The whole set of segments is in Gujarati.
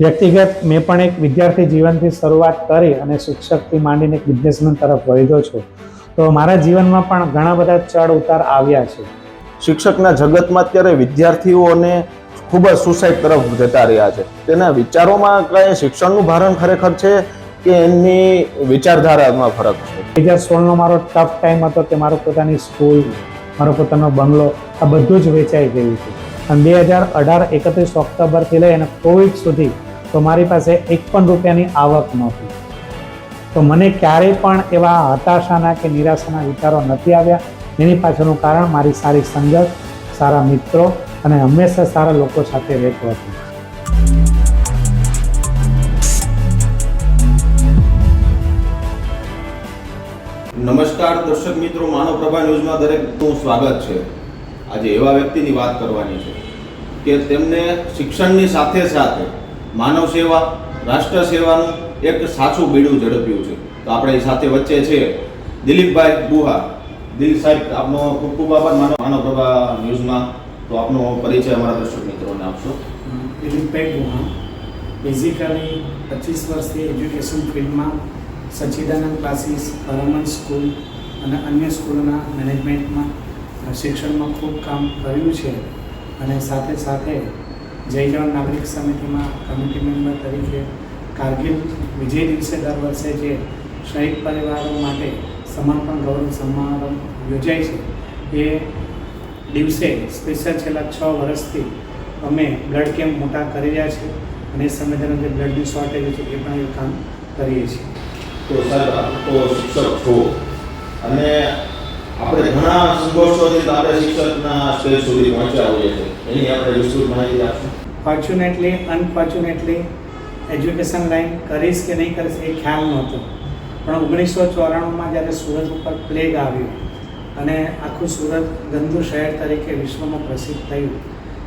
વ્યક્તિગત મેં પણ એક વિદ્યાર્થી જીવનથી શરૂઆત કરી અને શિક્ષકથી માંડીને એક બિઝનેસમેન તરફ વળ્યો છું. તો મારા જીવનમાં પણ ઘણા બધા ચડ ઉતાર આવ્યા છે. શિક્ષકના જગતમાં અત્યારે વિદ્યાર્થીઓને ખૂબ જ સુસાઇડ તરફ જતા રહ્યા છે. તેના વિચારોમાં કઈ શિક્ષણનું ભારણ ખરેખર છે કે એમની વિચારધારામાં ફરક છે? બે હજાર સોળનો મારો ટફ ટાઈમ હતો કે મારો પોતાની સ્કૂલ મારો પોતાનો બંગલો આ બધું જ વેચાઈ ગયું છે. અને બે હજાર અઢાર એકત્રીસ ઓક્ટોબરથી લઈ અને કોવિડ સુધી તો મારી પાસે એક પણ રૂપિયાની આવક નહોતી. તો મને ક્યારેય પણ એવા હતાશાના કે નિરાશાના વિચારો નથી આવ્યા. એની પાછળનું કારણ મારી સારી સંગત, સારા મિત્રો અને હંમેશા સારા લોકો સાથે રહેતો હતો. નમસ્કાર દર્શક મિત્રો માનવ પ્રભા ન્યૂઝમાં દરેકનું સ્વાગત છે. આજે એવા વ્યક્તિની વાત કરવાની છે કે તેમને શિક્ષણની સાથે સાથે માનવ સેવા, રાષ્ટ્ર સેવાનું એક સાચું બીડું ઝડપ્યું છે. તો આપણે સાથે વચ્ચે છે દિલીપભાઈ બુહા. દિલીપ સાહેબ, આપનો ખૂબ ખૂબ આભાર. માનવ માનવ પ્રભા ન્યૂઝમાં તો આપનો પરિચય અમારા દર્શક મિત્રોને આપશો. દિલીપભાઈ ગુહા બેઝિકલી પચીસ વર્ષથી એજ્યુકેશન ફિલ્ડમાં સચ્ચિદાનંદ ક્લાસીસ પરમન સ્કૂલ અને અન્ય સ્કૂલોના મેનેજમેન્ટમાં શિક્ષણમાં ખૂબ કામ કર્યું છે. અને સાથે સાથે જય જવાન નાગરિક સમિતિમાં કમિટી મેમ્બર તરીકે કારગિલ વિજય દિવસે દર વર્ષે જે શહીદ પરિવારો માટે સમર્પણ ગૌરવ સમારંભ યોજાય છે, એ દિવસે સ્પેશિયલ છેલ્લા છ વર્ષથી અમે બ્લડ કેમ્પ મોટા કરી રહ્યા છીએ અને એ સમય દરમિયાન જે બ્લડની શોર્ટેજ છે એ પણ એ કામ કરીએ છીએ. તો સર આપ તો શિક્ષક છો. અને આપણે ઘણા સંઘર્ષોથી આપણે શિક્ષકના સ્ટેજ સુધી પહોંચ્યા હોઈએ છીએ. એની આપણે વિસ્તૃત માહિતી આપશું. ફોર્ચ્યુનેટલી અનફોર્ચ્યુનેટલી એજ્યુકેશન લાઈન કરીશ કે નહીં કરીશ એ ખ્યાલ નહોતો. પણ ઓગણીસો ચોરાણુંમાં જ્યારે સુરત ઉપર પ્લેગ આવ્યો અને આખું સુરત ગંદુ શહેર તરીકે વિશ્વમાં પ્રસિદ્ધ થયું,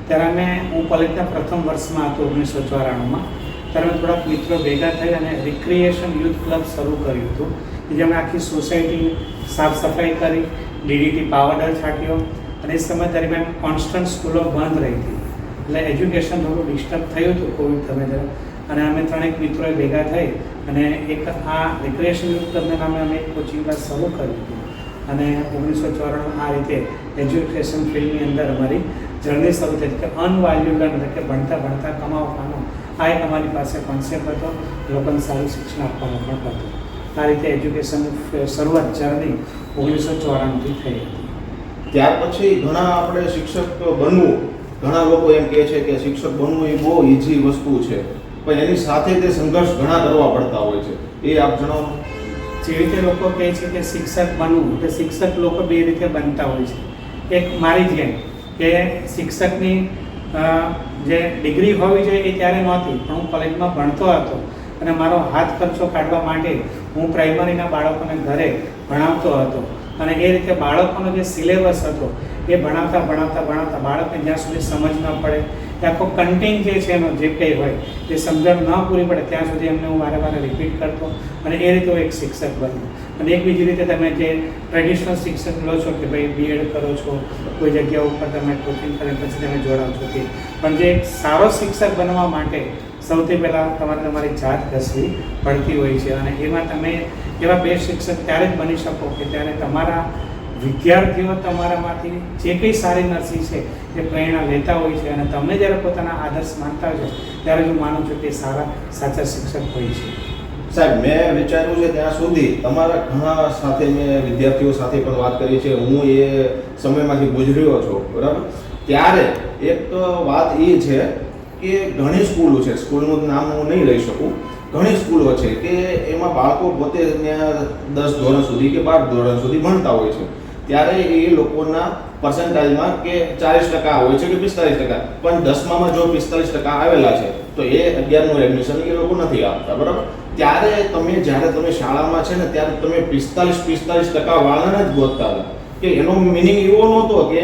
ત્યારે અમે, હું કોલેજના પ્રથમ વર્ષમાં હતો ઓગણીસો ચોરાણુંમાં, ત્યારે અમે થોડાક મિત્રો ભેગા થઈ અને રિક્રિએશન યુથ ક્લબ શરૂ કર્યું હતું. કે જેમણે આખી સોસાયટી સાફ સફાઈ કરી, ડીડીટી પાવડર છાંટ્યો અને એ સમય દરમિયાન કોન્સ્ટન્ટ સ્કૂલો બંધ રહી હતી. એટલે એજ્યુકેશન થોડું ડિસ્ટર્બ થયું હતું કોવિડ સમય દરમિયાન. અને અમે ત્રણેક મિત્રોએ ભેગા થઈ અને એક આ રિક્રિએશન ક્લબના નામે અમે એક કોચિંગ ક્લાસ શરૂ કર્યું હતું. અને ઓગણીસો ચોરાણું આ રીતે એજ્યુકેશન ફિલ્ડની અંદર અમારી જર્ની શરૂ થઈ. કે અનવાલ્યુ લર્ન એટલે કે ભણતા ભણતા કમાવવાનો આ એક અમારી પાસે કોન્સેપ્ટ હતો. લોકોને સારું શિક્ષણ આપવાનો પણ હતો. આ રીતે એજ્યુકેશન શરૂઆત જર્ની ઓગણીસો ચોરાણુંથી થઈ હતી. ત્યાર પછી ઘણા આપણે શિક્ષક બનવું ઘણા લોકો એમ કહે છે કે શિક્ષક બનવું એ બહુ ઈઝી વસ્તુ છે. પણ એની સાથે તે સંઘર્ષ ઘણા કરવા પડતા હોય છે. એ આપ જણાવો. જે રીતે લોકો કહે છે કે શિક્ષક બનવું કે શિક્ષક લોકો બે રીતે બનતા હોય છે. એક મારી જેમ કે શિક્ષકની જે ડિગ્રી હોવી જોઈએ એ ત્યારે નહોતી પણ હું કોલેજમાં ભણતો હતો અને મારો હાથ ખર્ચો કાઢવા માટે હું પ્રાઇમરીના બાળકોને ઘરે ભણાવતો હતો અને એ રીતે બાળકોનો જે સિલેબસ હતો, એ ભણાવતા ભણાવતા ભણાવતા બાળકને જ્યાં સુધી સમજ ન પડે કે આખો કન્ટેન્ટ જે છે એનો, જે કંઈ હોય, એ સમજણ ન પૂરી પડે, ત્યાં સુધી એમને હું વારે વારે રિપીટ કરતો અને એ રીતે હું એક શિક્ષક બન્યો. અને એક બીજી રીતે તમે જે ટ્રેડિશનલ શિક્ષક લો છો કે ભાઈ બીએડ કરો છો, કોઈ જગ્યા ઉપર તમે કોચિંગ કરીને પછી તમે જોડાવ છો કે, પણ જે સારો શિક્ષક બનવા માટે સૌથી પહેલાં તમારે તમારી જાત ઘસવી પડતી હોય છે અને એમાં તમે એવા બે શિક્ષક ત્યારે જ બની શકો કે ત્યારે તમારા વિદ્યાર્થીઓ તમારામાંથી જે કંઈ સારી નરસી છે એ પ્રેરણા લેતા હોય છે અને તમને જ્યારે પોતાના આદર્શ માનતા હોય ત્યારે હું માનું છું કે સારા, સાચા શિક્ષક હોય છે. સાહેબ, મેં વિચાર્યું છે ત્યાં સુધી તમારા ઘણા સાથે મેં વિદ્યાર્થીઓ સાથે પણ વાત કરી છે. હું એ સમયમાંથી ગુજર્યો છું, બરાબર? ત્યારે એક વાત એ છે કે ઘણી સ્કૂલો છે, સ્કૂલનું નામ હું નહીં લઈ શકું. ઘણી સ્કૂલો છે કે એમાં બાળકો પોતે દસ ધોરણ સુધી કે બાર ધોરણ સુધી ભણતા હોય છે. ત્યારે એ લોકોના પર્સન્ટાઇલમાં કે ચાલીસ ટકા હોય છે કે પિસ્તાલીસ ટકા. પણ દસમામાં જો પિસ્તાલીસ ટકા આવેલા છે, તો એ અગિયારનું એડમિશન એ લોકો નથી આપતા, બરાબર? ત્યારે તમે જ્યારે તમે શાળામાં છે ને, ત્યારે તમે પિસ્તાલીસ પિસ્તાલીસ ટકા વાળાને જ ગોતતા હતા કે એનો મિનિંગ એવો નહોતો કે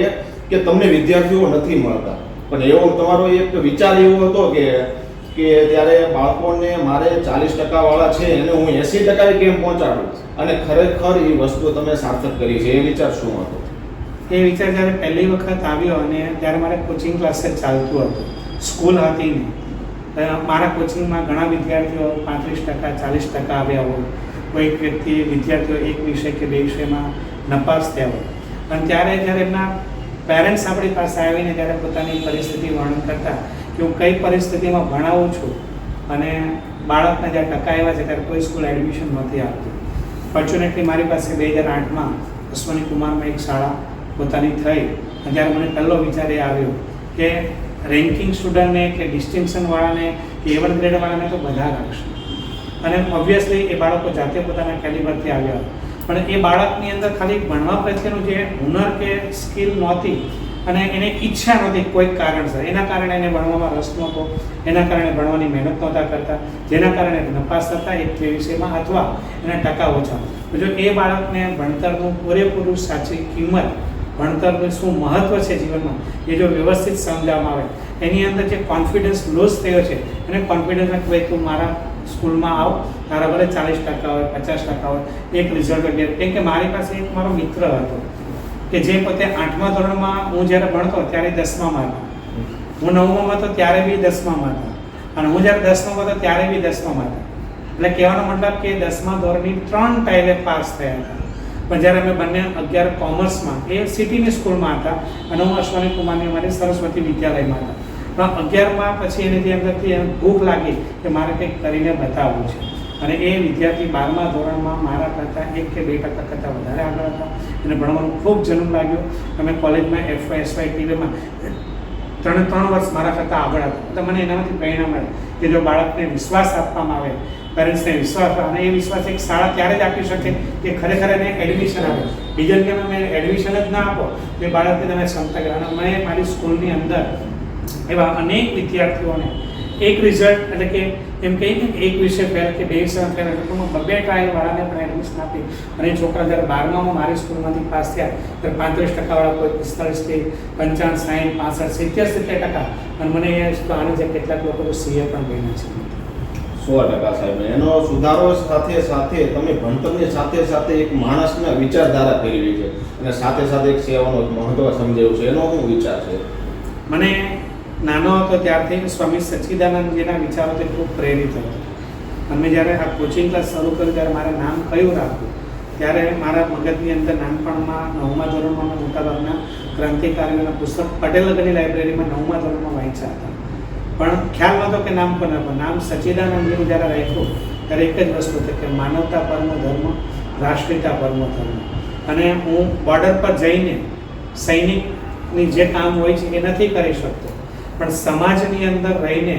કે તમને વિદ્યાર્થીઓ નથી મળતા. પણ એવો તમારો એક વિચાર એવો હતો કે કે ત્યારે બાળકોને મારે ચાલીસ ટકા વાળા છે એને હું એસી ટકા કેમ પહોંચાડું? અને ખરેખર એ વસ્તુ તમે સાર્થક કરી છે. એ વિચાર શું હતો? એ વિચાર જ્યારે પહેલી વખત આવ્યો અને ત્યારે મારે કોચિંગ ક્લાસ ચાલતું હતું. સ્કૂલ હતી નહીં મારા કોચિંગમાં ઘણા વિદ્યાર્થીઓ પાંત્રીસ ટકા, ચાલીસ ટકા આવ્યા હોય. કોઈક વ્યક્તિ, વિદ્યાર્થીઓ એક વિષય કે બે વિષયમાં નપાસ થયા હોય. અને ત્યારે જ્યારે એમના પેરેન્ટ્સ આપણી પાસે આવીને જ્યારે પોતાની પરિસ્થિતિ વર્ણન કરતા કે હું કઈ પરિસ્થિતિમાં ભણાવું છું અને બાળકને જ્યારે ટકા આવ્યા છે ત્યારે કોઈ સ્કૂલ એડમિશન નથી આપતી. ફોર્ચ્યુનેટલી મારી પાસે બે હજાર આઠમાં અશ્વની કુમારમાં એક શાળા પોતાની થઈ અને ત્યારે મને પહેલો વિચાર એ આવ્યો કે રેન્કિંગ સ્ટુડન્ટને કે ડિસ્ટિંક્શનવાળાને કે એ વન ગ્રેડવાળાને તો બધા રાખશે. અને ઓબ્વિયસલી એ બાળકો જાતે પોતાના કેલિબરથી આવ્યા. પણ એ બાળકની અંદર ખાલી ભણવા પ્રત્યેનું જે હુનર કે સ્કિલ નહોતી અને એને ઈચ્છા નહોતી કોઈક કારણસર. એના કારણે એને ભણવામાં રસ નહોતો, એના કારણે ભણવાની મહેનત નહોતા કરતા, જેના કારણે નપાસ થતા એક તે વિષયમાં અથવા એના ટકા ઓછા. જો એ બાળકને ભણતરનું પૂરેપૂરું સાચી કિંમત, ભણતરનું શું મહત્વ છે જીવનમાં, એ જો વ્યવસ્થિત સમજાવવામાં આવે, એની અંદર જે કોન્ફિડન્સ લોસ થયો છે, એને કોન્ફિડન્સ કે તું મારા સ્કૂલમાં આવ તારા ભલે ચાલીસ ટકા હોય, પચાસ ટકા હોય, એક રિઝલ્ટ અગિયાર કેમ કે મારી પાસે એક મારો મિત્ર હતો કે જે પોતે આઠમા ધોરણમાં હું જ્યારે ભણતો ત્યારે દસમામાં હતો હું નવમામાં હતો ત્યારે બી દસમામાં હતા અને હું જ્યારે દસમામાં હતો ત્યારે બી દસમામાં હતા એટલે કહેવાનો મતલબ કે દસમા ધોરણની ત્રણ ટાઈલે પાસ થયા હતા. પણ જ્યારે અમે બંને અગિયાર કોમર્સમાં, એ સિટીની સ્કૂલમાં હતા અને હું અશ્વની કુમારની અમારી સરસ્વતી વિદ્યાલયમાં હતા. પણ અગિયારમાં પછી એની જે અંદરથી ભૂખ લાગી કે મારે કંઈક કરીને બતાવવું છે. અને એ વિદ્યાર્થી બારમા ધોરણમાં મારા કરતાં એક કે બે ટકા કરતાં વધારે આગળ હતા. એને ભણવાનું ખૂબ જન્મ લાગ્યો. અમે કોલેજમાં એફ એસવાય ટીવીમાં ત્રણે ત્રણ વર્ષ મારા કરતાં આગળ હતા. તો મને એનામાંથી પ્રેરણા મળે કે જો બાળકને વિશ્વાસ આપવામાં આવે, પેરેન્ટ્સને વિશ્વાસ અને એ વિશ્વાસ એક શાળા ત્યારે જ આપી શકે કે ખરેખર એને એડમિશન આપે. બીજા કે મેં એડમિશન જ ના આપો, તો એ બાળકને તમે ક્ષમતા કરો અને મેં મારી સ્કૂલની અંદર એવા અનેક વિદ્યાર્થીઓને એક રિઝલ્ટ એટલે કે એમ કહીએ કે એક વિષય ફેલ કે બે વિષય ફેલ એટલે હું બબે ટ્રાયલ વાળાને પણ એડમિશન આપી. અને છોકરા જ્યારે બારમામાં મારી સ્કૂલમાંથી પાસ થયા ત્યારે પાંત્રીસ ટકાવાળા કોઈ પિસ્તાળીસથી પંચાવન સાહીઠ પાસઠ સિત્તેર સિત્તેર ટકા. અને મને એ આને છે કેટલાક લોકો સીએ પણ બન્યા છે. સો ટકા સાહેબ. એનો સુધારો સાથે સાથે તમે ભણતરની સાથે સાથે એક માણસના વિચારધારા ફેરવી છે. અને સાથે સાથે એક સેવાનો મહત્વ સમજાવ્યું છે. એનો શું વિચાર છે? મને નાનો હતો ત્યારથી સ્વામી સચ્ચિદાનંદજીના વિચારોથી ખૂબ પ્રેરિત હતો. અમે જ્યારે આ કોચિંગ ક્લાસ શરૂ કર્યું ત્યારે મારે નામ કયું રાખવું? ત્યારે મારા મગજની અંદર નાનપણમાં નવમા ધોરણમાં મેં મોટાભાગના ક્રાંતિકારીઓના પુસ્તક પટેલગરની લાઇબ્રેરીમાં નવમા ધોરણમાં વાંચ્યા હતા. પણ ખ્યાલ નહોતો કે નામ પણ પણ નામ સચ્ચિદાનંદજીનું જ્યારે રાખ્યું, ત્યારે એક જ વસ્તુ હતી કે માનવતા પરમો ધર્મ, રાષ્ટ્રીયતા પરમો ધર્મ. અને હું બોર્ડર પર જઈને સૈનિકની જે કામ હોય છે એ નથી કરી શકતો. પણ સમાજની અંદર રહીને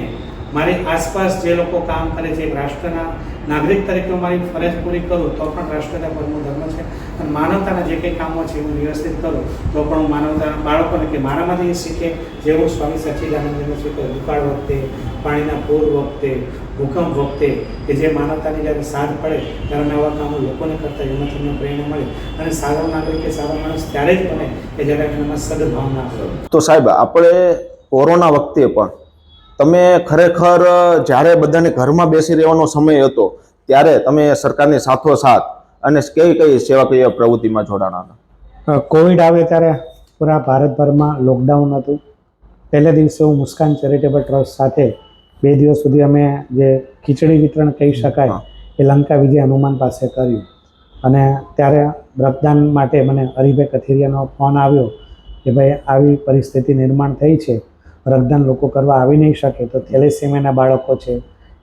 મારી આસપાસ જે લોકો કામ કરે છે રાષ્ટ્રના નાગરિક તરીકે હું મારી ફરજ પૂરી કરું, તો પણ રાષ્ટ્રના પરમો ધર્મ છે. અને માનવતાના જે કંઈ કામો છે, હું વ્યવસ્થિત કરું, તો પણ હું માનવતા બાળકોને કે મારામાંથી એ શીખે જેવું સ્વામી સચ્ચિદાનંદનું શીખે, દુકાળ વખતે, પાણીના પૂર વખતે, ભૂકંપ વખતે, કે જે માનવતાની જ્યારે સાથ પડે, ત્યારે નવા કામો લોકોને કરતા, એમાંથી અમને પ્રેરણા મળે. અને સારો નાગરિક કે સારો માણસ ત્યારે જ બને કે જ્યારે એનામાં સદભાવના તો સાહેબ, આપણે કોરોના વખતે પણ તમે ખરેખર જ્યારે બધાને ઘરમાં બેસી રહેવાનો સમય હતો ત્યારે તમે સરકારની સાથોસાથ અને કઈ કઈ સેવાકીય પ્રવૃત્તિમાં જોડાણા કોવિડ આવે ત્યારે પૂરા ભારતભરમાં લોકડાઉન હતું. પહેલે દિવસે હું મુસ્કાન ચેરિટેબલ ટ્રસ્ટ સાથે બે દિવસ સુધી અમે જે ખીચડી વિતરણ કહી શકાય એ લંકા વિજય હનુમાન પાસે કર્યું. અને ત્યારે રક્તદાન માટે મને હરિભાઈ કથિરિયાનો ફોન આવ્યો કે ભાઈ આવી પરિસ્થિતિ નિર્માણ થઈ છે. રક્તદાન લોકો કરવા આવી નહીં શકે તો થેલેસેમિયાના બાળકો છે,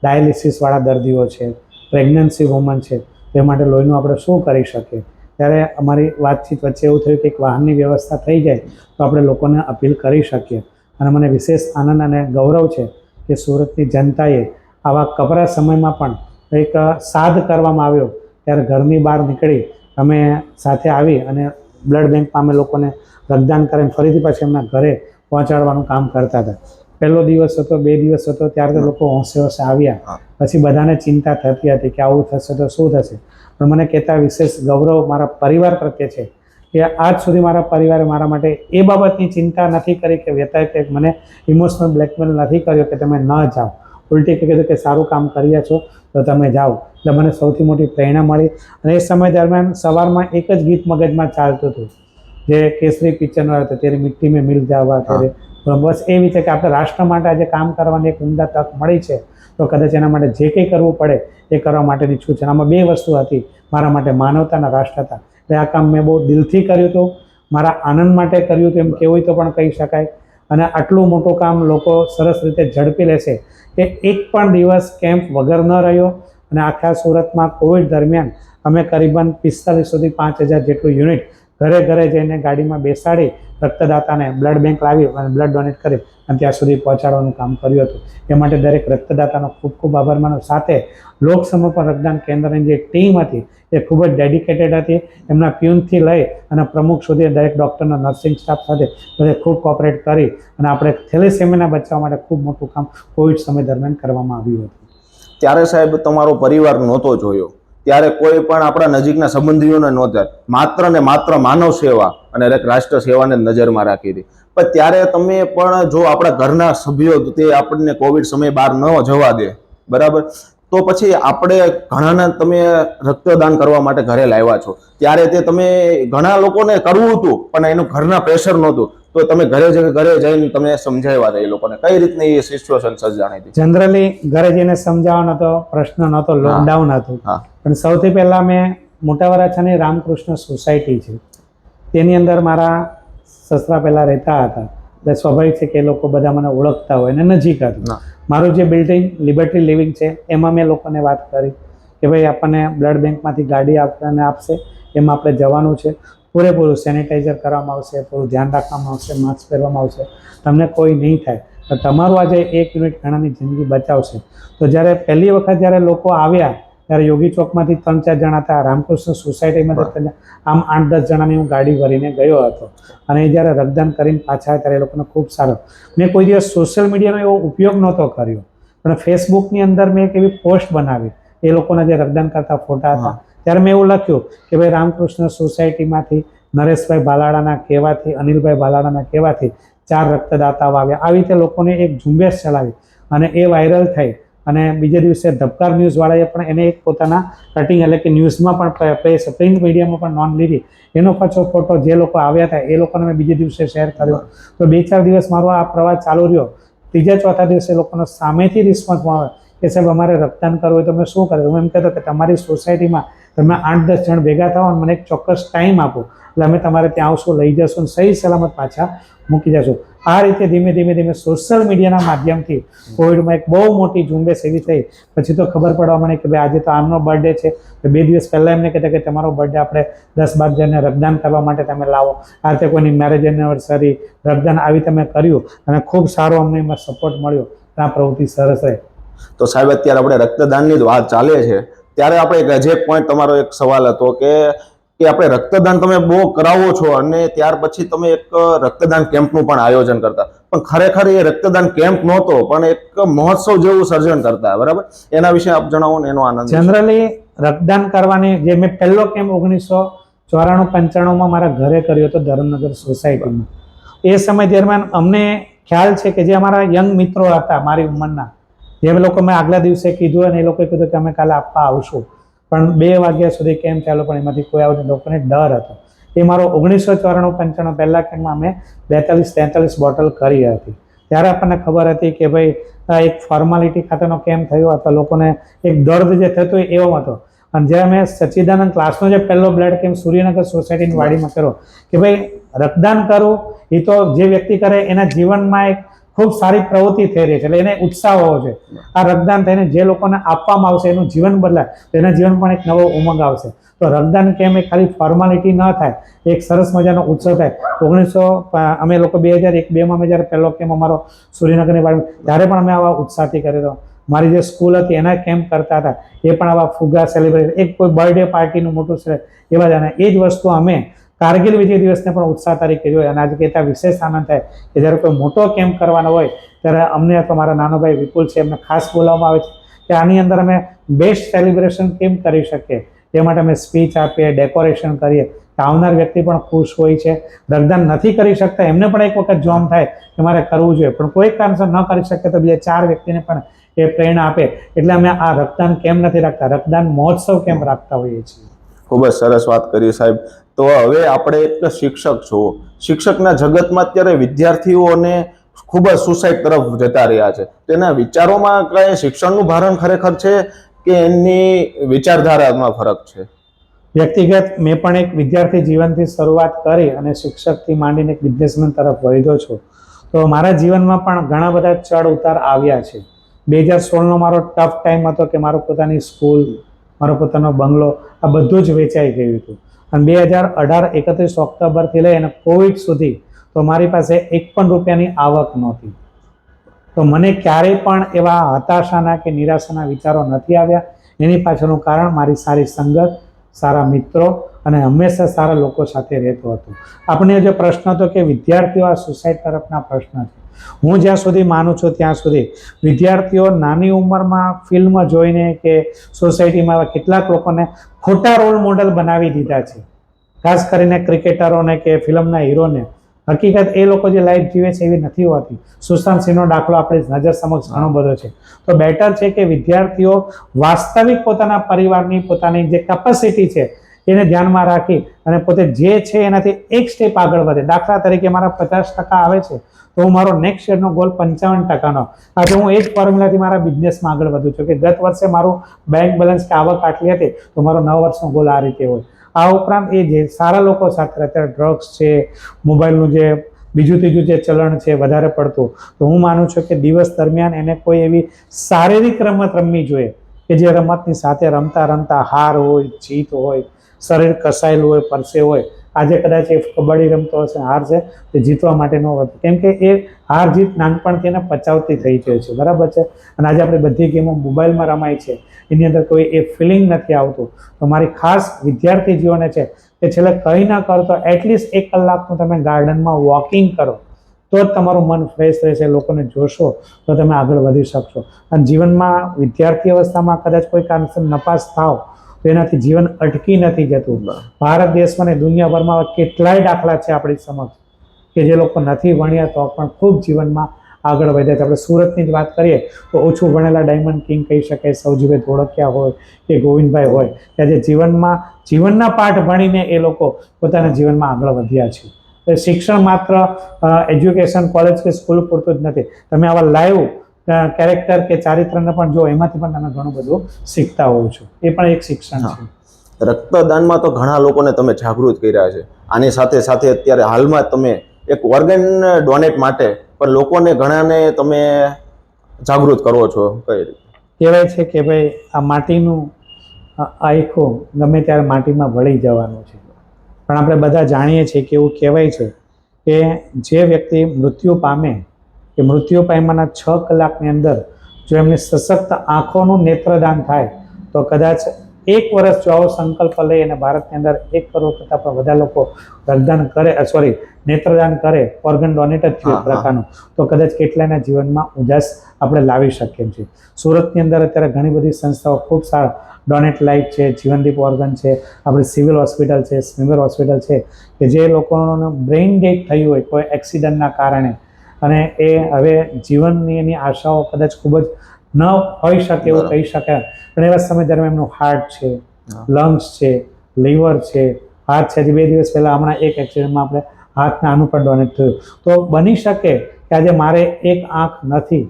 ડાયાલિસિસવાળા દર્દીઓ છે, પ્રેગ્નન્સી વુમન છે, તે માટે લોહીનું આપણે શું કરી શકીએ? ત્યારે અમારી વાતચીત વચ્ચે એવું થયું કે એક વાહનની વ્યવસ્થા થઈ જાય તો આપણે લોકોને અપીલ કરી શકીએ. અને મને વિશેષ આનંદ અને ગૌરવ છે કે સુરતની જનતાએ આવા કપરા સમયમાં પણ એક સાધ કરવામાં આવ્યો. ત્યારે ઘરની બહાર નીકળી અમે સાથે આવી અને બ્લડ બેંકમાં અમે લોકોને રક્તદાન કરીને ફરીથી પાછી એમના ઘરે પહોંચાડવાનું કામ કરતા હતા. પહેલો દિવસ હતો બે દિવસ હતો ત્યારે તો લોકો હોંશે હોંશે આવ્યા. પછી બધાને ચિંતા થતી હતી કે આવું થશે તો શું થશે? પણ મને કહેતા વિશેષ ગૌરવ મારા પરિવાર પ્રત્યે છે કે આજ સુધી મારા પરિવારે મારા માટે એ બાબતની ચિંતા નથી કરી કે વ્યથા કે મને ઇમોશનલ બ્લેકમેલ નથી કર્યો કે તમે ન જાઓ. ઉલટી કીધું કે સારું કામ કર્યા છો તો તમે જાઓ. એટલે મને સૌથી મોટી પ્રેરણા મળી અને એ સમય દરમિયાન સવારમાં એક જ ગીત મગજમાં ચાલતું હતું. જે કેસરી પિક્ચરનો હતો ત્યારે મિટ્ટી મેં મિલ જાવા ત્યારે. પણ બસ એ છે કે આપણે રાષ્ટ્ર માટે આજે કામ કરવાની એક ઉમદા તક મળી છે. તો કદાચ એના માટે જે કંઈ કરવું પડે એ કરવા માટેની છૂટ છે. આમાં બે વસ્તુ હતી મારા માટે માનવતા અને રાષ્ટ્રતા. એટલે આ કામ મેં બહુ દિલથી કર્યું હતું. મારા આનંદ માટે કર્યું હતું એમ કેવું હોય તો પણ કહી શકાય. અને આટલું મોટું કામ લોકો સરસ રીતે ઝડપી લેશે કે એક પણ દિવસ કેમ્પ વગર ન રહ્યો. અને આખા સુરતમાં કોવિડ દરમિયાન અમે કરીબન પિસ્તાલીસ સુધી પાંચ હજાર જેટલું યુનિટ ઘરે ઘરે જઈને ગાડીમાં બેસાડી રક્તદાતાને બ્લડ બેંક લાવી અને બ્લડ ડોનેટ કરી અને ત્યાં સુધી પહોંચાડવાનું કામ કર્યું હતું. એ માટે દરેક રક્તદાતાનો ખૂબ ખૂબ આભાર માનો. સાથે લોકસમર્પણ રક્તદાન કેન્દ્રની જે ટીમ હતી એ ખૂબ જ ડેડિકેટેડ હતી. એમના પ્યુનથી લઈ અને પ્રમુખ સુધી દરેક ડૉક્ટરના નર્સિંગ સ્ટાફ સાથે બધે ખૂબ કોઓપરેટ કરી અને આપણે થેલેસેમિયાના બચાવવા માટે ખૂબ મોટું કામ કોવિડ સમય દરમિયાન કરવામાં આવ્યું હતું. ત્યારે સાહેબ, તમારો પરિવાર નહોતો જોયો. ત્યારે કોઈ પણ આપણા નજીકના સંબંધીઓને નહોતા માત્ર ને માત્ર માનવ સેવા અને રાષ્ટ્ર સેવાને નજરમાં રાખી હતી. પણ ત્યારે તમે પણ જો આપણા ઘરના સભ્યો તે આપણને કોવિડ સમય બહાર ન જવા દે, બરાબર? તો પછી આપણે ઘણાના તમે રક્તદાન કરવા માટે ઘરે લાવ્યા છો. ત્યારે તે તમે ઘણા લોકોને કરવું હતું પણ એનું ઘરના પ્રેશર નહોતું. તો તમે ઘરે જઈને ઘરે જઈને તમે સમજાવ્યા હતા એ લોકોને. કઈ રીતની એ સિચ્યુએશન સર્જાણી હતી? જનરલી ઘરે જઈને સમજાવવાનો તો પ્રશ્ન નહોતો લોકડાઉન હતું. પણ સૌથી પહેલાં મેં મોટા વરાછાની રામકૃષ્ણ સોસાયટી છે. તેની અંદર મારા સસરા પહેલાં રહેતા હતા. એટલે સ્વાભાવિક છે કે એ લોકો બધા મને ઓળખતા હોય અને નજીક હતું. મારું જે બિલ્ડિંગ લિબર્ટી લિવિંગ છે, એમાં મેં લોકોને વાત કરી કે ભાઈ આપણને બ્લડ બેંકમાંથી ગાડી આપણને આપશે, એમાં આપણે જવાનું છે. પૂરેપૂરું સેનિટાઈઝર કરવામાં આવશે, પૂરું ધ્યાન રાખવામાં આવશે માસ્ક પહેરવામાં આવશે. તમને કોઈ નહીં થાય. તો તમારું આજે એક યુનિટ ઘણાની જિંદગી બચાવશે. તો જ્યારે પહેલી વખત જ્યારે લોકો આવ્યા ત્યારે યોગી ચોકમાંથી ત્રણ ચાર જણા હતા. રામકૃષ્ણ સોસાયટીમાંથી. આમ આઠ દસ જણાની હું ગાડી ભરીને ગયો હતો. અને એ જ્યારે રક્તદાન કરીને પાછા આવ્યા ત્યારે એ લોકોને ખૂબ સારો. મેં કોઈ દિવસ સોશિયલ મીડિયાનો એવો ઉપયોગ નહોતો કર્યો. પણ ફેસબુકની અંદર મેં એક એવી પોસ્ટ બનાવી. એ લોકોના જે રક્તદાન કરતા ફોટા હતા. ત્યારે મેં એવું લખ્યું કે ભાઈ રામકૃષ્ણ સોસાયટીમાંથી નરેશભાઈ બાલાડાના કહેવાથી અનિલભાઈ બાલાડાના કહેવાથી ચાર રક્તદાતાઓ આવ્યા. આવી રીતે લોકોને એક ઝુંબેશ ચલાવી અને એ વાયરલ થઈ. અને બીજે દિવસે ધબકાર ન્યૂઝવાળાએ પણ એને એક પોતાના કટિંગ એટલે કે ન્યૂઝમાં પણ પ્રેસ, પ્રિન્ટ મીડિયામાં પણ નોંધ લીધી. એનો પાછો ફોટો જે લોકો આવ્યા હતા, એ લોકોને મેં બીજે દિવસે શેર કર્યો. તો બે ચાર દિવસ મારો આ પ્રવાસ ચાલુ રહ્યો. ત્રીજા ચોથા દિવસે લોકોનો સામેથી રિસ્પોન્સ મળે કે, સાહેબ, અમારે રક્તદાન કરવું હોય તો અમે શું કરીએ હું એમ કહેતો કે, તમારી સોસાયટીમાં તમે આઠ દસ જણ ભેગા થાઓ અને મને એક ચોક્કસ ટાઈમ આપો. એટલે અમે તમારે ત્યાં આવશું, લઈ જશું અને સહી સલામત પાછા મૂકી જશું. આ રીતે ધીમે ધીમે ધીમે સોશિયલ મીડિયાના માધ્યમથી કોવિડમાં એક બહુ મોટી ઝુંબેશ એવી થઈ. પછી તો ખબર પડવા મળી કે ભાઈ આજે તો આમનો બર્થડે છે. તો બે દિવસ પહેલાં એમને કહેતા કે તમારો બર્થડે આપણે દસ બાર જણને રક્તદાન કરવા માટે તમે લાવો. આ રીતે કોઈની મેરેજ એનિવર્સરી રક્તદાન આવી તમે કર્યું અને ખૂબ સારો અમને એમાં સપોર્ટ મળ્યો. આ પ્રવૃત્તિ સરસ રહે. તો સાહેબ, અત્યારે આપણે રક્તદાનની જ વાત ચાલે છે. ત્યારે આપણે એક હજે પોઈન્ટ તમારો એક સવાલ હતો કે કે આપણે રક્તદાન તમે બહુ કરાવો છો અને ત્યાર પછી તમે એક રક્તદાન કેમ્પનું પણ આયોજન કરતા. પણ ખરેખર એ રક્તદાન કેમ્પ નહોતો, પણ એક મહોત્સવ જેવું સર્જન કરતા, બરાબર? એના વિશે આપ જણાવો ને એનો આનંદ જનરલી રક્તદાન કરવાની જે મેં પહેલો કેમ્પ ઓગણીસો ચોરાણું પંચાણુંમાં મારા ઘરે કર્યો હતો ધરમનગર સોસાયટીમાં. એ સમય દરમિયાન અમને ખ્યાલ છે કે જે અમારા યંગ મિત્રો હતા મારી ઉંમરના જે લોકો મેં આગલા દિવસે કીધું અને એ લોકોએ કીધું કે અમે કાલે આપવા આવશું. પણ બે વાગ્યા સુધી કેમ ચાલો, પણ એમાંથી કોઈ નહીં. લોકોને ડર હતો એ મારો ઓગણીસો ચોરાણું પંચાણું પહેલાં કેમ્પમાં અમે બેતાલીસ તેતાલીસ બોટલ કરી હતી ત્યારે આપણને ખબર હતી કે ભાઈ એક ફોર્માલિટી ખાતેનો કેમ્પ થયો હતો લોકોને એક દર્દ જે થતો એવો હતો અને જ્યારે મેં સચ્ચિદાનંદ ક્લાસનો જે પહેલો બ્લડ કેમ્પ સૂર્યનગર સોસાયટીની વાડીમાં કર્યો, કે ભાઈ, રક્તદાન કરવું એ તો જે વ્યક્તિ કરે એના જીવનમાં એક ખૂબ સારી પ્રવૃત્તિ થઈ રહી છે. એટલે એને ઉત્સાહ હોવો છે આ રક્તદાન થઈને જે લોકોને આપવામાં આવશે, એનું જીવન બદલાય, તો એના જીવન પણ એક નવો ઉમંગ આવશે. તો રક્તદાન કેમ્પ એ ખાલી ફોર્માલિટી ન થાય એક સરસ મજાનો ઉત્સવ થાય. ઓગણીસો અમે લોકો બે હજાર એક બેમાં અમે જ્યારે પહેલો કેમ્પ અમારો સૂર્યનગરની વાડીમાં ત્યારે પણ અમે આવા ઉત્સાહથી કર્યો હતો. મારી જે સ્કૂલ હતી, એના કેમ્પ કરતા હતા. એ પણ આવા ફુગા સેલિબ્રેટ એક કોઈ બર્થડે પાર્ટીનું મોટું એવા જ અને એ જ વસ્તુ અમે કારગિલ વિજય દિવસને પણ ઉત્સાહ તરીકે જોઈએ અને આજે કહેતા વિશેષ આનંદ થાય કે જ્યારે કોઈ મોટો કેમ્પ કરવાનો હોય, ત્યારે અમને અથવા મારા નાનો ભાઈ વિપુલ છે એમને ખાસ બોલાવવામાં આવે છે કે આની અંદર અમે બેસ્ટ સેલિબ્રેશન કેમ કરી શકીએ? તે માટે અમે સ્પીચ આપીએ ડેકોરેશન કરીએ. તો આવનાર વ્યક્તિ પણ ખુશ હોય છે. રક્તદાન નથી કરી શકતા, એમને પણ એક વખત જોમ થાય કે મારે કરવું જોઈએ. પણ કોઈ કારણસર ન કરી શકે તો બીજા ચાર વ્યક્તિને પણ એ પ્રેરણા આપે. એટલે અમે આ રક્તદાન કેમ નથી રાખતા? રક્તદાન મહોત્સવ કેમ રાખતા હોઈએ છીએ? ખૂબ જ સરસ વાત કરી સાહેબ. તો હવે આપણે એક શિક્ષક છો. શિક્ષકના જગતમાં અત્યારે વિદ્યાર્થીઓને ખૂબ જ સુસાઇડ તરફ જતા રહ્યા છે. તેના વિચારોમાં કઈ શિક્ષણનું ભારણ ખરેખર છે કે એમની વિચારધારામાં ફરક છે? વ્યક્તિગત મેં પણ એક વિદ્યાર્થી જીવનથી શરૂઆત કરી અને શિક્ષકથી માંડીને એક બિઝનેસમેન તરફ વધ્યો છું. તો મારા જીવનમાં પણ ઘણા બધા ચડ ઉતાર આવ્યા છે. બે હજાર સોળનો મારો ટફ ટાઈમ હતો કે મારો પોતાની સ્કૂલ મારો પોતાનો બંગલો, આ બધું જ વેચાઈ ગયું હતું. અને બે હજાર અઢાર એકત્રીસ ઓક્ટોબરથી લઈ અને કોવિડ સુધી તો મારી પાસે એક પણ રૂપિયાની આવક નહોતી. તો મને ક્યારેય પણ એવા હતાશાના કે નિરાશાના વિચારો નથી આવ્યા. એની પાછળનું કારણ મારી સારી સંગત, સારા મિત્રો અને હંમેશા સારા લોકો સાથે રહેતો હતો. આપણે જે પ્રશ્ન હતો કે વિદ્યાર્થીઓ આ સુસાઇડ તરફના પ્રશ્ન છે હું જ્યાં સુધી માનું છું ત્યાં સુધી વિદ્યાર્થીઓ નાની ઉંમરમાં ફિલ્મ જોઈને કે સોસાયટીમાં કેટલાક લોકોને ખોટા રોલ મોડલ બનાવી દીધા છે. ખાસ કરીને ક્રિકેટરોને કે ફિલ્મના હીરોને. હકીકત એ લોકો જે લાઈફ જીવે છે એવી નથી હોતી. સુશાંત સિંહનો દાખલો આપણે નજર સમક્ષ ઘણો બધો છે. તો બેટર છે કે વિદ્યાર્થીઓ વાસ્તવિક પોતાના પરિવારની પોતાની જે કેપેસિટી છે એને ધ્યાનમાં રાખી અને પોતે જે છે એનાથી એક સ્ટેપ આગળ વધે. દાખલા તરીકે મારા પચાસ ટકા આવે છે, તો હું મારો નેક્સ્ટ યરનો ગોલ પંચાવન ટકાનો. આજે હું એ જ ફોર્મ્યુલાથી મારા બિઝનેસમાં આગળ વધું છું કે ગત વર્ષે મારું બેંક બેલેન્સ કે આવક આટલી હતી, તો મારો નવ વર્ષનો ગોલ આ રીતે હોય. આ ઉપરાંત એ જે સારા લોકો સાથે અત્યારે ડ્રગ્સ છે મોબાઈલનું જે બીજું ત્રીજું જે ચલણ છે વધારે પડતું, તો હું માનું છું કે દિવસ દરમિયાન એને કોઈ એવી શારીરિક રમત રમવી જોઈએ કે જે રમતની સાથે રમતા રમતા હાર હોય, જીત હોય શરીર કસાયેલું હોય, પરસે હોય, આજે કદાચ એ કબડ્ડી રમતો હશે, હાર છે, તે જીતવા માટે ન હોતું. કેમ કે એ હાર જીત નાનપણથી એને પચાવતી થઈ જાય છે, બરાબર છે? અને આજે આપણે બધી ગેમો મોબાઈલમાં રમાય છે, એની અંદર કોઈ એ ફિલિંગ નથી આવતું. તો મારી ખાસ વિદ્યાર્થી જીવને છે, કે છેલ્લે કંઈ ના કરો તો એટલીસ્ટ એક કલાકનું તમે ગાર્ડનમાં વોકિંગ કરો, તો જ તમારું મન ફ્રેશ રહેશે, લોકોને જોશો, તો તમે આગળ વધી શકશો. અને જીવનમાં વિદ્યાર્થી અવસ્થામાં કદાચ કોઈ કારણસર નપાસ થાવ તો એનાથી જીવન અટકી નથી જતું. ભારત દેશમાં ને દુનિયાભરમાં કેટલાય દાખલા છે આપણી સમક્ષ કે જે લોકો નથી ભણ્યા તો પણ ખૂબ જીવનમાં આગળ વધ્યા છે. આપણે સુરતની જ વાત કરીએ તો ઓછું ભણેલા ડાયમંડ કિંગ કહી શકાય સૌજીભાઈ ધોળકિયા હોય કે ગોવિંદભાઈ હોય કે જે જીવનમાં જીવનના પાઠ ભણીને એ લોકો પોતાના જીવનમાં આગળ વધ્યા છે. તો શિક્ષણ માત્ર એજ્યુકેશન કોલેજ કે સ્કૂલ પૂરતું જ નથી. તમે આવા લાઈવ કેરેક્ટર કે ચારિત્રને પણ જો એમાંથી પણ તમે ઘણું બધું શીખતા હોવ છો. એ પણ એક શિક્ષણ છે. રક્તદાનમાં તો ઘણા લોકોને તમે જાગૃત કર્યા છે. આની સાથે સાથે અત્યારે હાલમાં તમે એક ઓર્ગન ડોનેટ માટે પણ લોકોને ઘણાને તમે જાગૃત કરો છો. કઈ રીતે? કહેવાય છે કે ભાઈ આ માટીનું આ આયખું ગમે ત્યારે માટીમાં વળી જવાનું છે. પણ આપણે બધા જાણીએ છીએ કે એવું કહેવાય છે કે જે વ્યક્તિ મૃત્યુ પામે કે મૃત્યુ પામ્યાના છ કલાકની અંદર જો એમની સશક્ત આંખોનું નેત્રદાન થાય તો કદાચ એક વર્ષ જો આવો સંકલ્પ લઈ અને ભારતની અંદર એક કરોડ કરતાં પણ વધારે લોકો રક્તદાન કરે સોરી નેત્રદાન કરે ઓર્ગન ડોનેટ જ થયું. પ્રકારનું તો કદાચ કેટલાયના જીવનમાં ઉજાસ આપણે લાવી શકીએ છીએ સુરતની અંદર અત્યારે ઘણી બધી સંસ્થાઓ ખૂબ સારા ડોનેટ લાઈટ છે જીવનદીપ ઓર્ગન છે આપણી સિવિલ હોસ્પિટલ છે સ્વિમર હોસ્પિટલ છે કે જે લોકોનું બ્રેઇન ડેથ થયું હોય કોઈ એક્સિડન્ટના કારણે અને એ હવે જીવનની એની આશાઓ કદાચ ખૂબ જ ન હોઈ શકે એવું. કહી શકાય. પણ એવા સમય દરમિયાન એમનું હાર્ટ છે લંગ્સ છે લીવર છે હાથ છે. હજી બે દિવસ પહેલાં હમણાં એક એક્સિડન્ટમાં આપણે હાથના આનું પણ ડોનેટ થયું. તો બની શકે કે આજે મારે એક આંખ નથી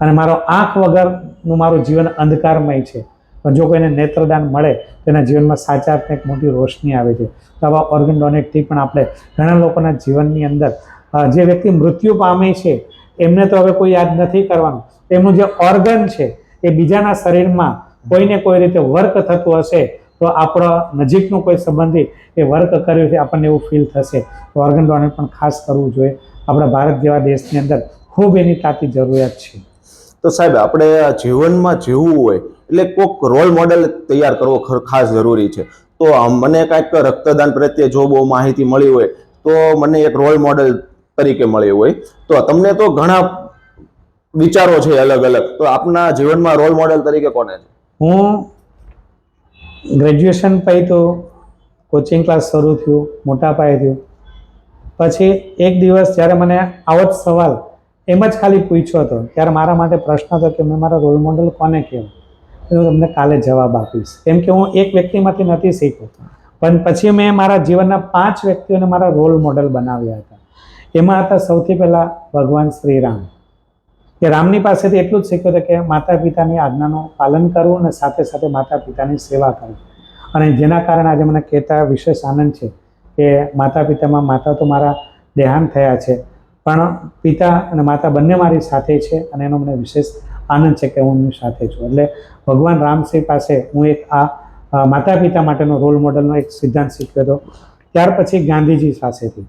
અને મારો આંખ વગરનું મારું જીવન અંધકારમય છે. પણ જો કોઈને નેત્રદાન મળે તો એના જીવનમાં સાચા અર્થમાં એક મોટી રોશની આવે છે. તો આવા ઓર્ગન ડોનેટથી પણ આપણે ઘણા લોકોના જીવનની અંદર જે વ્યક્તિ મૃત્યુ પામે છે, એમને તો હવે કોઈ યાદ નથી કરવાનું. એમનું જે ઓર્ગન છે, એ બીજાના શરીરમાં કોઈને કોઈ રીતે વર્ક થતું હશે, તો આપણો નજીકનું કોઈ સંબંધી એ વર્ક કર્યું છે, આપણને એવું ફીલ થશે. તો ઓર્ગન ડોનેટ પણ ખાસ કરવું જોઈએ. આપણા ભારત જેવા દેશની અંદર ખૂબ એની તાતી જરૂરિયાત છે. તો સાહેબ, આપણે જીવનમાં જીવવું હોય, એટલે કોઈક રોલ મોડેલ તૈયાર કરવો ખાસ જરૂરી છે. તો મને કાંઈક રક્તદાન પ્રત્યે જો બહુ માહિતી મળી હોય, તો મને એક રોલ મોડેલ તરીકે મળ્યું હોય. તો તમને તો ઘણા વિચારો છે અલગ અલગ. તો આપના જીવનમાં રોલ મોડેલ તરીકે કોને છે? હું ગ્રેજ્યુએશન પછી તો કોચિંગ ક્લાસ શરૂ થયું, મોટા પાયે થયું. પછી એક દિવસ જ્યારે મને આવો જ સવાલ એમ જ ખાલી પૂછ્યો હતો, ત્યારે મારા માટે પ્રશ્ન હતો કે મેં મારા રોલ મોડલ કોને કહેવું હું તમને કાલે જવાબ આપીશ. કેમ કે હું એક વ્યક્તિમાંથી નથી શીખ્યો. પણ પછી મેં મારા જીવનના પાંચ વ્યક્તિઓને મારા રોલ મોડલ બનાવ્યા હતા. એમાં હતા સૌથી પહેલાં ભગવાન શ્રી રામ કે રામની પાસેથી એટલું જ શીખ્યું હતું કે માતા પિતાની આજ્ઞાનું પાલન કરવું અને સાથે સાથે માતા પિતાની સેવા કરવી. અને જેના કારણે આજે મને કહેતા વિશેષ આનંદ છે કે માતા પિતામાં માતા તો મારા દેહાંત થયા છે, પણ પિતા અને માતા બંને મારી સાથે છે અને એનો મને વિશેષ આનંદ છે કે હું એમની સાથે છું. એટલે ભગવાન રામસિંહ પાસે હું એક આ માતા પિતા માટેનો રોલ મોડલનો એક સિદ્ધાંત શીખ્યો હતો. ત્યાર પછી ગાંધીજી પાસેથી.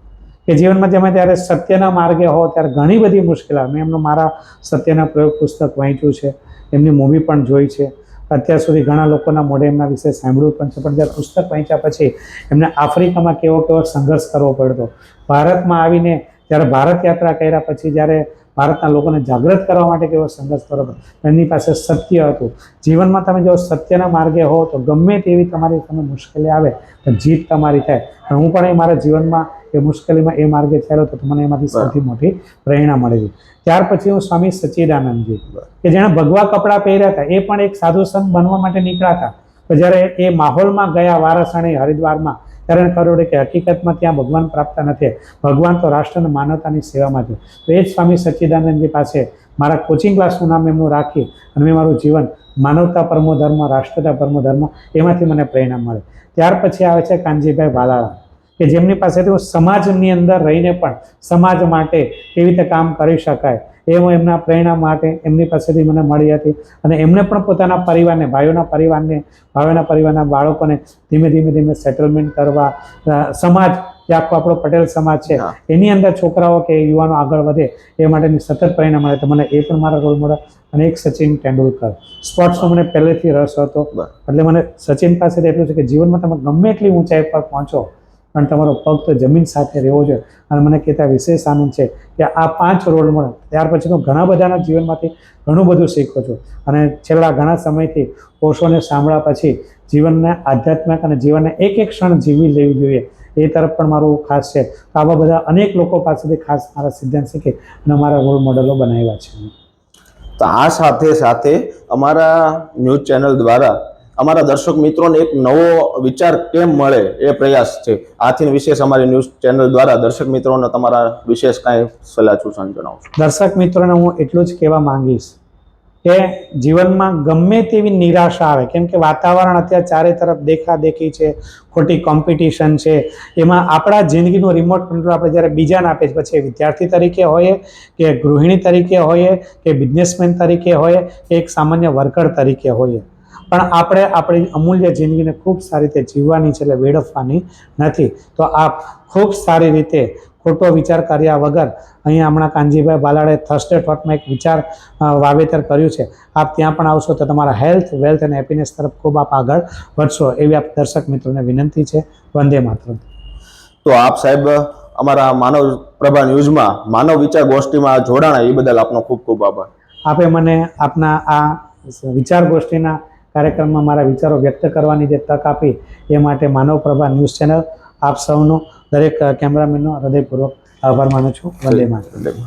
કે જીવનમાં તમે ત્યારે સત્યના માર્ગે હો, ત્યારે ઘણી બધી મુશ્કેલી. મેં એમનું મારા સત્યના પ્રયોગ પુસ્તક વાંચ્યું છે, એમની મૂવી પણ જોઈ છે. અત્યાર સુધી ઘણા લોકોના મોઢે એમના વિશે સાંભળ્યું પણ છે, પણ જ્યારે પુસ્તક વાંચ્યા પછી એમને આફ્રિકામાં કેવો કેવો સંઘર્ષ કરવો પડતો. ભારતમાં આવીને જ્યારે ભારત યાત્રા કર્યા પછી જ્યારે ભારતના લોકોને જાગૃત કરવા માટે કેવો સંઘર્ષ કરવો પડતો. એમની પાસે સત્ય હતું. જીવનમાં તમે જો સત્યના માર્ગે હો, તો ગમે તેવી તમારી સામે મુશ્કેલી આવે, તો જીત તમારી થાય. હું પણ એ મારા જીવનમાં એ મુશ્કેલીમાં એ માર્ગે થયેલો તો મને એમાંથી સૌથી મોટી પ્રેરણા મળેલી ત્યાર પછી હું સ્વામી સચ્ચિદાનંદજી કે જેણે ભગવા કપડાં પહેર્યા હતા એ પણ એક સાધુ સંત બનવા માટે નીકળ્યા હતા. તો જ્યારે એ માહોલમાં ગયા વારાસણી હરિદ્વારમાં ત્યારે કરોડે કે હકીકતમાં ત્યાં ભગવાન પ્રાપ્ત નથી. ભગવાન તો રાષ્ટ્ર અને માનવતાની સેવામાં છે. તો એ જ સ્વામી સચ્ચિદાનંદજી પાસે મારા કોચિંગ ક્લાસનું નામ એમનું રાખી અને મેં મારું જીવન માનવતા પરમો ધર્મ રાષ્ટ્રતા પરમો ધર્મ એમાંથી મને પ્રેરણા મળે. ત્યાર પછી આવે છે કાનજીભાઈ ભાલાળા કે જેમની પાસેથી હું સમાજની અંદર રહીને પણ સમાજ માટે કેવી રીતે કામ કરી શકાય એ હું એમના પ્રેરણા માટે એમની પાસેથી મને મળી હતી. અને એમને પણ પોતાના પરિવારને ભાઈઓના પરિવારને ભાઈઓના પરિવારના બાળકોને ધીમે ધીમે ધીમે સેટલમેન્ટ કરવા સમાજ જે આખો આપણો પટેલ સમાજ છે એની અંદર છોકરાઓ કે યુવાનો આગળ વધે એ માટેની સતત પ્રેરણા મળે. તો મને એ પણ મારા રોલ મોડલ અને એક સચિન તેંડુલકર. સ્પોર્ટ્સમાં મને પહેલેથી રસ હતો. એટલે મને સચિન પાસેથી એટલું છે કે જીવનમાં તમે ગમે એટલી ઊંચાઈ પર પહોંચો પણ તમારો પગ તો જમીન સાથે રહેવો જોઈએ. અને મને કહેતા વિશેષ આનંદ છે કે આ પાંચ રોલ મળે. ત્યાર પછી હું ઘણા બધાના જીવનમાંથી ઘણું બધું શીખું છું. અને છેલ્લા ઘણા સમયથી ઓશોને સાંભળ્યા પછી જીવનને આધ્યાત્મિક અને જીવનને એક એક ક્ષણ જીવી લેવી જોઈએ. એ તરફ પણ મારું ખાસ છે. તો આવા બધા અનેક લોકો પાસેથી ખાસ મારા સિદ્ધાંત શીખી અને મારા રોલ મોડલો બનાવ્યા છે. તો આ સાથે સાથે અમારા ન્યૂઝ ચેનલ દ્વારા અમારા દર્શક મિત્રોને એક નવો વિચાર કેમ મળે એ પ્રયાસ છે. આથી વિશેષ અમારી ન્યૂઝ ચેનલ દ્વારા દર્શક મિત્રોને તમારા વિશેષ કાંઈ સલાહ સૂચન જણાવશો. દર્શક મિત્રોને હું એટલું જ કહેવા માંગીશ કે જીવનમાં ગમે તેવી નિરાશા આવે, કેમ કે વાતાવરણ અત્યારે ચારે તરફ દેખાદેખી છે, ખોટી કોમ્પિટિશન છે, એમાં આપણા જિંદગીનું રિમોટ કંટ્રોલ આપણે જ્યારે બીજાને આપીએ છે, પછી વિદ્યાર્થી તરીકે હોઈએ કે ગૃહિણી તરીકે હોઈએ કે બિઝનેસમેન તરીકે હોઈએ કે એક સામાન્ય વર્કર તરીકે હોઈએ પણ આપણે આપણી અમૂલ્ય જિંદગીને ખૂબ સારી રીતે જીવવાની છે એટલે વેડફવાની નથી. તો આપ ખૂબ સારી રીતે ખોટો વિચાર કર્યા વગર અહીંયા હમણાં કાનજીભાઈ બાલાડે થર્સ્ટે થોટમાં એક વિચાર વાવેતર કર્યું છે. આપ ત્યાં પણ આવશો તો તમારા હેલ્થ વેલ્થ અને હેપીનેસ તરફ ખૂબ આપ આગળ વધશો એવી આપ દર્શક મિત્રોને વિનંતી છે. વંદે માત્ર તો આપ સાહેબ અમારા માનવ પ્રભા ન્યૂઝમાં માનવ વિચાર ગોષ્ઠીમાં જોડાણા એ બદલ આપનો ખૂબ ખૂબ આભાર. આપે મને આપના આ વિચાર ગોષ્ઠીના કાર્યક્રમમાં મારા વિચારો વ્યક્ત કરવાની જે તક આપી એ માટે માનવ પ્રભા ન્યૂઝ ચેનલ આપ સૌનો દરેક કેમેરામેનનો હૃદયપૂર્વક આભાર માનું છું. વંદે માતરમ.